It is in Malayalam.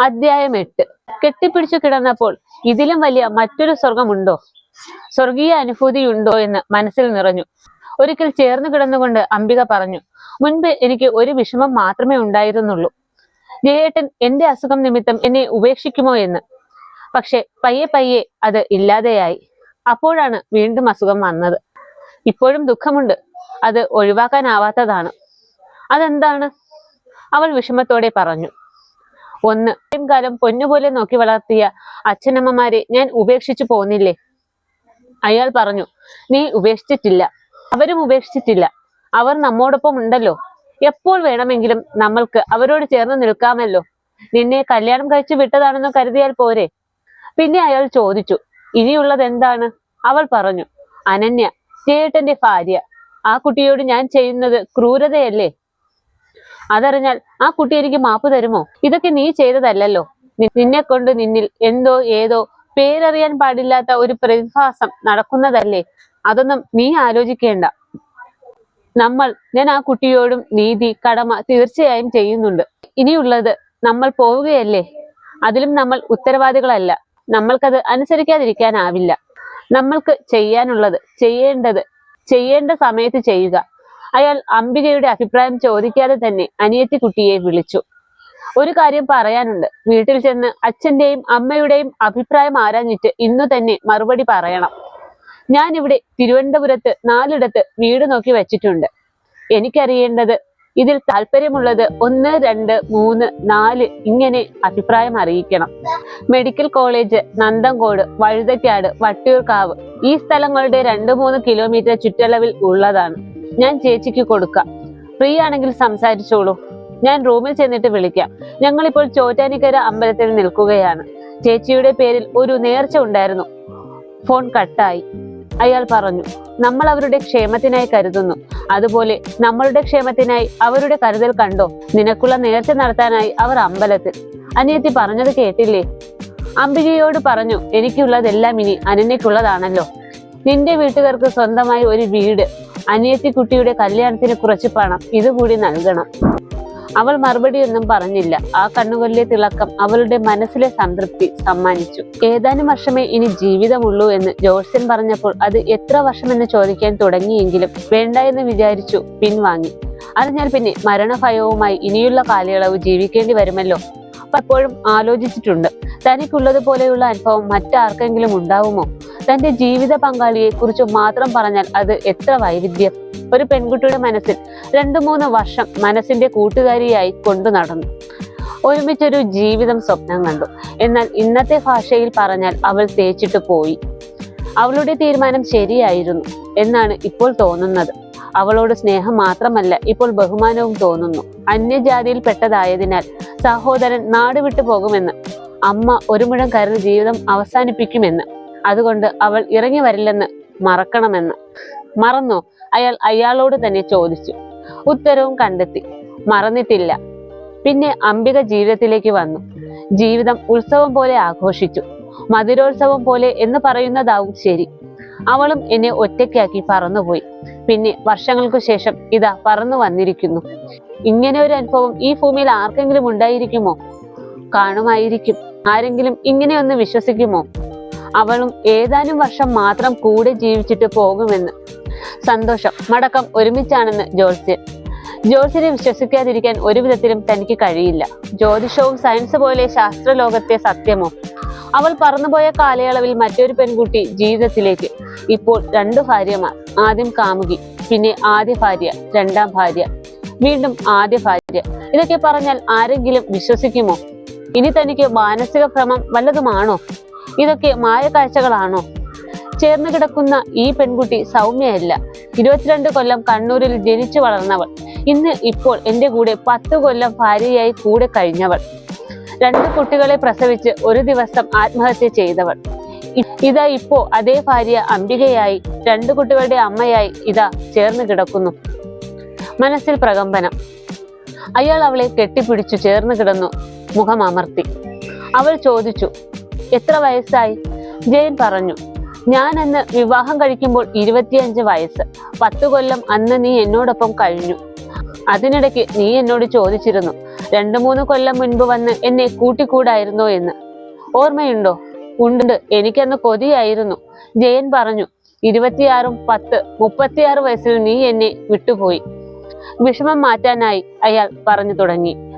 അധ്യായം എട്ട്. കെട്ടിപ്പിടിച്ചു കിടന്നപ്പോൾ ഇതിലും വലിയ മറ്റൊരു സ്വർഗമുണ്ടോ സ്വർഗീയ അനുഭൂതിയുണ്ടോ എന്ന് മനസ്സിൽ നിറഞ്ഞു. ഒരിക്കൽ ചേർന്ന് കിടന്നുകൊണ്ട് അംബിക പറഞ്ഞു മുൻപ് എനിക്ക് ഒരു വിഷമം മാത്രമേ ഉണ്ടായിരുന്നുള്ളൂ. ജയേട്ടൻ എന്റെ അസുഖം നിമിത്തം എന്നെ ഉപേക്ഷിക്കുമോ എന്ന്. പക്ഷെ പയ്യെ പയ്യെ അത് ഇല്ലാതെയായി. അപ്പോഴാണ് വീണ്ടും അസുഖം വന്നത്. ഇപ്പോഴും ദുഃഖമുണ്ട്. അത് ഒഴിവാക്കാനാവാത്തതാണ്. അതെന്താണ്? അവൾ വിഷമത്തോടെ പറഞ്ഞു ഒന്ന് കാലം പൊന്നുപോലെ നോക്കി വളർത്തിയ അച്ഛനമ്മമാരെ ഞാൻ ഉപേക്ഷിച്ചു പോന്നില്ലേ അയാൾ പറഞ്ഞു നീ ഉപേക്ഷിച്ചിട്ടില്ല. അവരും ഉപേക്ഷിച്ചിട്ടില്ല. അവർ നമ്മോടൊപ്പം ഉണ്ടല്ലോ. എപ്പോൾ വേണമെങ്കിലും നമ്മൾക്ക് അവരോട് ചേർന്ന് നിൽക്കാമല്ലോ. നിന്നെ കല്യാണം കഴിച്ചു വിട്ടതാണെന്ന് കരുതിയാൽ പോരെ. പിന്നെ അയാൾ ചോദിച്ചു ഇനിയുള്ളത് എന്താണ്? അവൾ പറഞ്ഞു അനന്യ ചേട്ടന്റെ ഭാര്യ. ആ കുട്ടിയോട് ഞാൻ ചെയ്യുന്നത് ക്രൂരതയല്ലേ? അതറിഞ്ഞാൽ ആ കുട്ടി എനിക്ക് മാപ്പ് തരുമോ? ഇതൊക്കെ നീ ചെയ്തതല്ലല്ലോ. നിന്നെ കൊണ്ട് നിന്നിൽ എന്തോ ഏതോ പേരറിയാൻ പാടില്ലാത്ത ഒരു പ്രതിഭാസം നടക്കുന്നതല്ലേ? അതൊന്നും നീ ആലോചിക്കേണ്ട. നമ്മൾ ഞാൻ ആ കുട്ടിയോടും നീതി കടമ തീർച്ചയായും ചെയ്യുന്നുണ്ട്. ഇനിയുള്ളത് നമ്മൾ പോവുകയല്ലേ? അതിലും നമ്മൾ ഉത്തരവാദികളല്ല. നമ്മൾക്കത് അനുസരിക്കാതിരിക്കാനാവില്ല. നമ്മൾക്ക് ചെയ്യാനുള്ളത് ചെയ്യേണ്ടത് ചെയ്യേണ്ട സമയത്ത് ചെയ്യുക. അയാൾ അംബികയുടെ അഭിപ്രായം ചോദിക്കാതെ തന്നെ അനിയത്തി കുട്ടിയെ വിളിച്ചു. ഒരു കാര്യം പറയാനുണ്ട്. വീട്ടിൽ ചെന്ന് അച്ഛന്റെയും അമ്മയുടെയും അഭിപ്രായം ആരാഞ്ഞിട്ട് ഇന്നു തന്നെ മറുപടി പറയണം. ഞാൻ ഇവിടെ തിരുവനന്തപുരത്ത് നാലിടത്ത് വീട് നോക്കി വെച്ചിട്ടുണ്ട്. എനിക്കറിയേണ്ടത് ഇതിൽ താല്പര്യമുള്ളത് ഒന്ന് രണ്ട് മൂന്ന് നാല് ഇങ്ങനെ അഭിപ്രായം അറിയിക്കണം. മെഡിക്കൽ കോളേജ് നന്തങ്കോട് വഴുതക്കാട് വട്ടിയൂർക്കാവ് ഈ സ്ഥലങ്ങളുടെ രണ്ട് മൂന്ന് കിലോമീറ്റർ ചുറ്റളവിൽ ഉള്ളതാണ്. ഞാൻ ചേച്ചിക്ക് കൊടുക്കാം. ഫ്രീ ആണെങ്കിൽ സംസാരിച്ചോളൂ. ഞാൻ റൂമിൽ ചെന്നിട്ട് വിളിക്കാം. ഞങ്ങളിപ്പോൾ ചോറ്റാനിക്കര അമ്പലത്തിൽ നിൽക്കുകയാണ്. ചേച്ചിയുടെ പേരിൽ ഒരു നേർച്ച ഉണ്ടായിരുന്നു. ഫോൺ കട്ടായി. അയാൾ പറഞ്ഞു നമ്മൾ അവരുടെ ക്ഷേമത്തിനായി കരുതുന്നു. അതുപോലെ നമ്മളുടെ ക്ഷേമത്തിനായി അവരുടെ കരുതൽ കണ്ടോ? നിനക്കുള്ള നേർച്ച നടത്താനായി അവർ അമ്പലത്തിൽ. അനിയത്തി പറഞ്ഞത് കേട്ടില്ലേ? അംബികയോട് പറഞ്ഞു എനിക്കുള്ളതെല്ലാം ഇനി അനന്യക്കുള്ളതാണല്ലോ. നിന്റെ വീട്ടുകാർക്ക് സ്വന്തമായി ഒരു വീട് അനിയത്തി കുട്ടിയുടെ കല്യാണത്തിന് കുറച്ച് പണം ഇതുകൂടി നൽകണം. അവൾ മറുപടിയൊന്നും പറഞ്ഞില്ല. ആ കണ്ണുകളിലെ തിളക്കം അവളുടെ മനസ്സിലെ സംതൃപ്തി സമ്മാനിച്ചു. ഏതാനും വർഷമേ ഇനി ജീവിതമുള്ളൂ എന്ന് ജോത്സ്യൻ പറഞ്ഞപ്പോൾ അത് എത്ര വർഷമെന്ന് ചോദിക്കാൻ തുടങ്ങിയെങ്കിലും വേണ്ട എന്ന് വിചാരിച്ചു പിൻവാങ്ങി. അറിഞ്ഞാൽ പിന്നെ മരണഭയവുമായി ഇനിയുള്ള കാലയളവ് ജീവിക്കേണ്ടി വരുമല്ലോ. പലപ്പോഴും ആലോചിച്ചിട്ടുണ്ട്. തനിക്കുള്ളതുപോലെയുള്ള അനുഭവം മറ്റാർക്കെങ്കിലും ഉണ്ടാവുമോ? തന്റെ ജീവിത പങ്കാളിയെ കുറിച്ച് മാത്രം പറഞ്ഞാൽ അത് എത്ര വൈവിധ്യം. ഒരു പെൺകുട്ടിയുടെ മനസ്സിൽ രണ്ടു മൂന്ന് വർഷം മനസ്സിന്റെ കൂട്ടുകാരിയായി കൊണ്ടു നടന്നു. ഒരുമിച്ചൊരു ജീവിതം സ്വപ്നം കണ്ടു. എന്നാൽ ഇന്നത്തെ ഭാഷയിൽ പറഞ്ഞാൽ അവൾ തേച്ചിട്ട് പോയി. അവളുടെ തീരുമാനം ശരിയായിരുന്നു എന്നാണ് ഇപ്പോൾ തോന്നുന്നത്. അവളോട് സ്നേഹം മാത്രമല്ല ഇപ്പോൾ ബഹുമാനവും തോന്നുന്നു. അന്യജാതിയിൽ പെട്ടതായതിനാൽ സഹോദരൻ നാട് വിട്ടു പോകുമെന്ന് അമ്മ ഒരു മുഴം കരുതി ജീവിതം അവസാനിപ്പിക്കുമെന്ന്. അതുകൊണ്ട് അവൾ ഇറങ്ങി വരില്ലെന്ന് മറക്കണമെന്ന്. മറന്നോ? അയാൾ അയാളോട് തന്നെ ചോദിച്ചു. ഉത്തരവും കണ്ടെത്തി. മറന്നിട്ടില്ല. പിന്നെ അംബിക ജീവിതത്തിലേക്ക് വന്നു. ജീവിതം ഉത്സവം പോലെ ആഘോഷിച്ചു. മധുരോത്സവം പോലെ എന്ന് പറയുന്നതാവും ശരി. അവളും എന്നെ ഒറ്റയ്ക്കാക്കി പറന്നുപോയി. പിന്നെ വർഷങ്ങൾക്കു ശേഷം ഇതാ പറന്നു വന്നിരിക്കുന്നു. ഇങ്ങനെ ഒരു അനുഭവം ഈ ഭൂമിയിൽ ആർക്കെങ്കിലും ഉണ്ടായിരിക്കുമോ? കാണുമായിരിക്കും. ആരെങ്കിലും ഇങ്ങനെയൊന്ന് വിശ്വസിക്കുമോ? അവളും ഏതാനും വർഷം മാത്രം കൂടെ ജീവിച്ചിട്ട് പോകുമെന്ന്. സന്തോഷം. മടക്കം ഒരുമിച്ചാണെന്ന് ജോത്സ്യൻ. ജോത്സ്യനെ വിശ്വസിക്കാതിരിക്കാൻ ഒരു വിധത്തിലും തനിക്ക് കഴിയില്ല. ജ്യോതിഷവും സയൻസ് പോലെ ശാസ്ത്രലോകത്തെ സത്യമോ? അവൾ പറന്നുപോയ കാലയളവിൽ മറ്റൊരു പെൺകുട്ടി ജീവിതത്തിലേക്ക്. ഇപ്പോൾ രണ്ടു ഭാര്യമാർ. ആദ്യം കാമുകി പിന്നെ ആദ്യ ഭാര്യ രണ്ടാം ഭാര്യ വീണ്ടും ആദ്യ ഭാര്യ. ഇതൊക്കെ പറഞ്ഞാൽ ആരെങ്കിലും വിശ്വസിക്കുമോ? ഇനി തനിക്ക് മാനസിക ഭ്രമം വല്ലതുമാണോ? ഇതൊക്കെ മായക്കാഴ്ചകളാണോ? ചേർന്ന് കിടക്കുന്ന ഈ പെൺകുട്ടി സൗമ്യയല്ല. ഇരുപത്തിരണ്ട് കൊല്ലം കണ്ണൂരിൽ ജനിച്ചു വളർന്നവൾ. ഇന്ന് ഇപ്പോൾ എന്റെ കൂടെ പത്ത് കൊല്ലം ഭാര്യയായി കൂടെ കഴിഞ്ഞവൾ. രണ്ട് കുട്ടികളെ പ്രസവിച്ച് ഒരു ദിവസം ആത്മഹത്യ ചെയ്തവൾ. ഇതാ ഇപ്പോ അതേ ഭാര്യ അംബികയായി രണ്ടു കുട്ടികളുടെ അമ്മയായി ഇതാ ചേർന്ന് കിടക്കുന്നു. മനസ്സിൽ പ്രകമ്പനം. അയാൾ അവളെ കെട്ടിപ്പിടിച്ചു ചേർന്ന് കിടന്നു. മുഖം അമർത്തി. അവൾ ചോദിച്ചു എത്ര വയസ്സായി? ജയൻ പറഞ്ഞു ഞാൻ അന്ന് വിവാഹം കഴിക്കുമ്പോൾ ഇരുപത്തിയഞ്ച് വയസ്സ്. പത്തു കൊല്ലം അന്ന് നീ എന്നോടൊപ്പം കഴിഞ്ഞു. അതിനിടയ്ക്ക് നീ എന്നോട് ചോദിച്ചിരുന്നു രണ്ടു മൂന്ന് കൊല്ലം മുൻപ് വന്ന് എന്നെ കൂട്ടിക്കൂടായിരുന്നോ എന്ന്. ഓർമ്മയുണ്ടോ? ഉണ്ട് എനിക്കന്ന് കൊതിയായിരുന്നു. ജയൻ പറഞ്ഞു ഇരുപത്തിയാറും പത്ത് മുപ്പത്തിയാറ് വയസ്സിൽ നീ എന്നെ വിട്ടുപോയി. വിഷമം മാറ്റാനായി അയാൾ പറഞ്ഞു തുടങ്ങി.